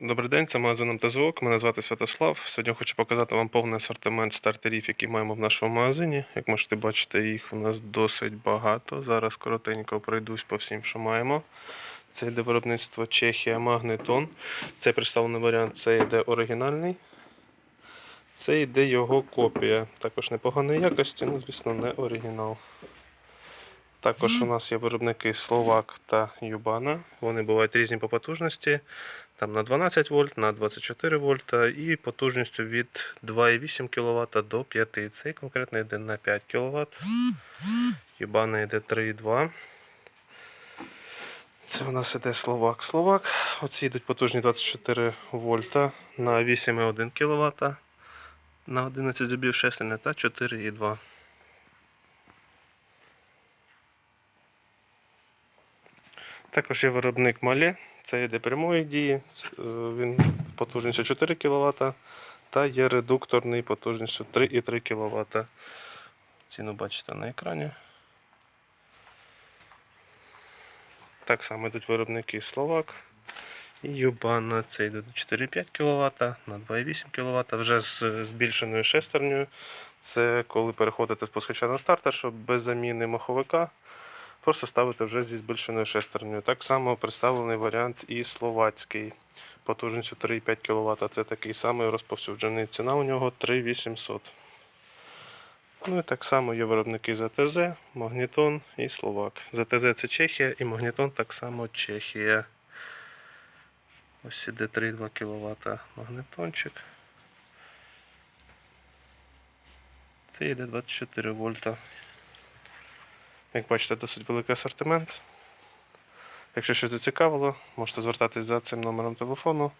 Добрий день, це магазин МТЗОК. Мене звати Святослав. Сьогодні хочу показати вам повний асортимент стартерів, які маємо в нашому магазині. Як можете бачити, їх у нас досить багато. Зараз коротенько пройдусь по всім, що маємо. Це йде виробництво Чехія Магнетон. Це представлений варіант, це йде оригінальний. Це йде його копія. Також непоганої якості, ну, звісно, не оригінал. Також у нас є виробники Словак та Юбана. Вони бувають різні по потужності. Там на 12 вольт, на 24 вольта і потужністю від 2,8 кВт до 5. Цей конкретно йде на 5 кВт. Юбана йде 3,2. Це у нас іде Словак. Словак. Оці йдуть потужні 24 вольта на 8,1 кВт. На 11 зубів шестерня та 4,2. Також є виробник Малі, це йде прямої дії, е, він потужністю 4 кВт та є редукторний потужністю 3,3 кВт. Ціну бачите на екрані. Так само йдуть виробники Словак і Юбана. Це йде 4,5 кВт на 2,8 кВт вже з збільшеною шестернею. Це коли переходите з пускача на стартер, щоб без заміни маховика просто ставити вже зі збільшеною шестернею. Так само представлений варіант і словацький потужністю 3,5 кВт. Це такий самий розповсюджений. Ціна у нього 3800. Ну і так само є виробники ЗТЗ, Магнітон і Словак. ЗТЗ це Чехія і Магнітон так само Чехія. Ось іде 3,2 кВт магнетончик. Це йде 24 вольта. Як бачите, досить великий асортимент. Якщо щось зацікавило, можете звертатись за цим номером телефону.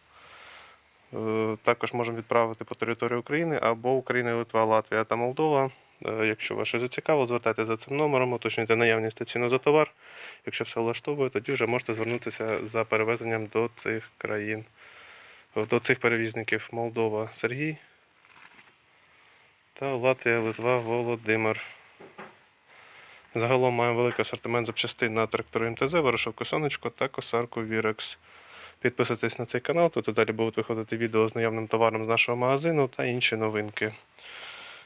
Е, Також можемо відправити по території України або Україна, Литва, Латвія та Молдова. Е, Якщо вас щось зацікавило, звертайтеся за цим номером, уточнюйте наявність та ціну за товар. Якщо все влаштовує, тоді вже можете звернутися за перевезенням до цих країн, Е, до цих перевізників Молдова Сергій та Латвія, Литва, Володимир. Загалом маємо великий асортимент запчастин на трактори МТЗ, вирошовку сонечко та косарку Вірекс. Підписуйтесь на цей канал, тут і далі будуть виходити відео з наявним товаром з нашого магазину та інші новинки.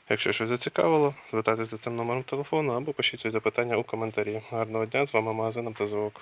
Якщо щось зацікавило, звертайтеся за цим номером телефону або пишіть свої запитання у коментарі. Гарного дня, з вами магазин МТЗ ОК.